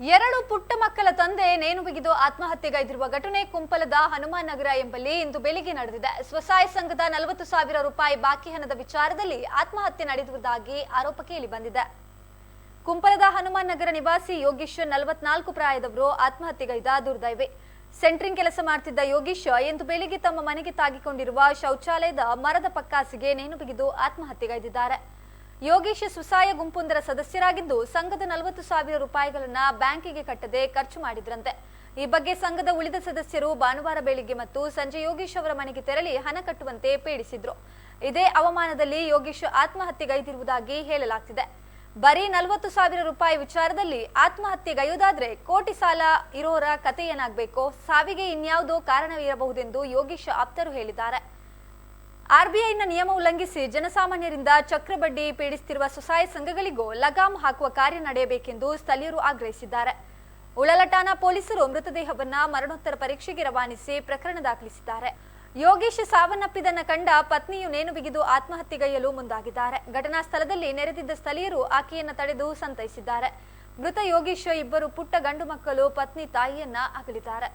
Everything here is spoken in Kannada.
ಎರಡು ಪುಟ್ಟ ಮಕ್ಕಳ ತಂದೆ ನೇಣು ಬಿಗಿದು ಆತ್ಮಹತ್ಯೆಗೈದಿರುವ ಘಟನೆ ಕುಂಪಲದ ಹನುಮಾನ್ ನಗರ ಎಂಬಲ್ಲಿ ಇಂದು ಬೆಳಿಗ್ಗೆ ನಡೆದಿದೆ. ಸ್ವಸಹಾಯ ಸಂಘದ ನಲವತ್ತು ಸಾವಿರ ರೂಪಾಯಿ ಬಾಕಿ ಹಣದ ವಿಚಾರದಲ್ಲಿ ಆತ್ಮಹತ್ಯೆ ನಡೆದಿರುವುದಾಗಿ ಆರೋಪ ಕೇಳಿ ಬಂದಿದೆ. ಕುಂಪಲದ ಹನುಮಾನ್ ನಗರ ನಿವಾಸಿ ಯೋಗೀಶ್ ನಲವತ್ನಾಲ್ಕು ಪ್ರಾಯದವರು ಆತ್ಮಹತ್ಯೆಗೈದ ದುರ್ದೈವೆ. ಸೆಂಟ್ರಿಂಗ್ ಕೆಲಸ ಮಾಡ್ತಿದ್ದ ಯೋಗೀಶ್ ಇಂದು ಬೆಳಿಗ್ಗೆ ತಮ್ಮ ಮನೆಗೆ ತಾಗಿಕೊಂಡಿರುವ ಶೌಚಾಲಯದ ಮರದ ಪಕ್ಕಾಸಿಗೆ ನೇಣು ಬಿಗಿದು ಆತ್ಮಹತ್ಯೆಗೈದಿದ್ದಾರೆ. ಯೋಗೀಶ್ ಸುಸಾಯ ಗುಂಪೊಂದರ ಸದಸ್ಯರಾಗಿದ್ದು ಸಂಘದ ನಲವತ್ತು ಸಾವಿರ ರೂಪಾಯಿಗಳನ್ನ ಬ್ಯಾಂಕಿಗೆ ಕಟ್ಟದೆ ಖರ್ಚು ಮಾಡಿದ್ರಂತೆ. ಈ ಬಗ್ಗೆ ಸಂಘದ ಉಳಿದ ಸದಸ್ಯರು ಭಾನುವಾರ ಬೆಳಿಗ್ಗೆ ಮತ್ತು ಸಂಜೆ ಯೋಗೀಶ್ ಅವರ ಮನೆಗೆ ತೆರಳಿ ಹಣ ಕಟ್ಟುವಂತೆ ಪೀಡಿಸಿದ್ರು. ಇದೇ ಅವಮಾನದಲ್ಲಿ ಯೋಗೀಶ್ ಆತ್ಮಹತ್ಯೆಗೈದಿರುವುದಾಗಿ ಹೇಳಲಾಗ್ತಿದೆ. ಬರೀ ನಲವತ್ತು ಸಾವಿರ ರೂಪಾಯಿ ವಿಚಾರದಲ್ಲಿ ಆತ್ಮಹತ್ಯೆಗೈಯೋದಾದ್ರೆ ಕೋಟಿ ಸಾಲ ಇರೋರ ಕಥೆ ಏನಾಗಬೇಕು ಸಾವಿಗೆ ಇನ್ಯಾವುದೋ ಕಾರಣವಿರಬಹುದೆಂದು ಯೋಗೀಶ್ ಆಪ್ತರು ಹೇಳಿದ್ದಾರೆ. ಆರ್ಬಿಐನ ನಿಯಮ ಉಲ್ಲಂಘಿಸಿ ಜನಸಾಮಾನ್ಯರಿಂದ ಚಕ್ರಬಡ್ಡಿ ಪೀಡಿಸುತ್ತಿರುವ ಸ್ವಸಹಾಯ ಸಂಘಗಳಿಗೂ ಲಗಾಮ್ ಹಾಕುವ ಕಾರ್ಯ ನಡೆಯಬೇಕೆಂದು ಸ್ಥಳೀಯರು ಆಗ್ರಹಿಸಿದ್ದಾರೆ. ಉಳಲಟಾನ ಪೊಲೀಸರು ಮೃತದೇಹವನ್ನ ಮರಣೋತ್ತರ ಪರೀಕ್ಷೆಗೆ ರವಾನಿಸಿ ಪ್ರಕರಣ ದಾಖಲಿಸಿದ್ದಾರೆ. ಯೋಗೇಶ್ ಸಾವನ್ನಪ್ಪಿದನ್ನ ಕಂಡ ಪತ್ನಿಯು ನೇಣು ಬಿಗಿದು ಆತ್ಮಹತ್ಯೆಗೈಯಲು ಮುಂದಾಗಿದ್ದಾರೆ. ಘಟನಾ ಸ್ಥಳದಲ್ಲಿ ನೆರೆದಿದ್ದ ಸ್ಥಳೀಯರು ಆಕೆಯನ್ನ ತಡೆದು ಸಂತೈಸಿದ್ದಾರೆ. ಮೃತ ಯೋಗೇಶ್ ಇಬ್ಬರು ಪುಟ್ಟ ಗಂಡು ಮಕ್ಕಳು ಪತ್ನಿ ತಾಯಿಯನ್ನ ಅಗಲಿದ್ದಾರೆ.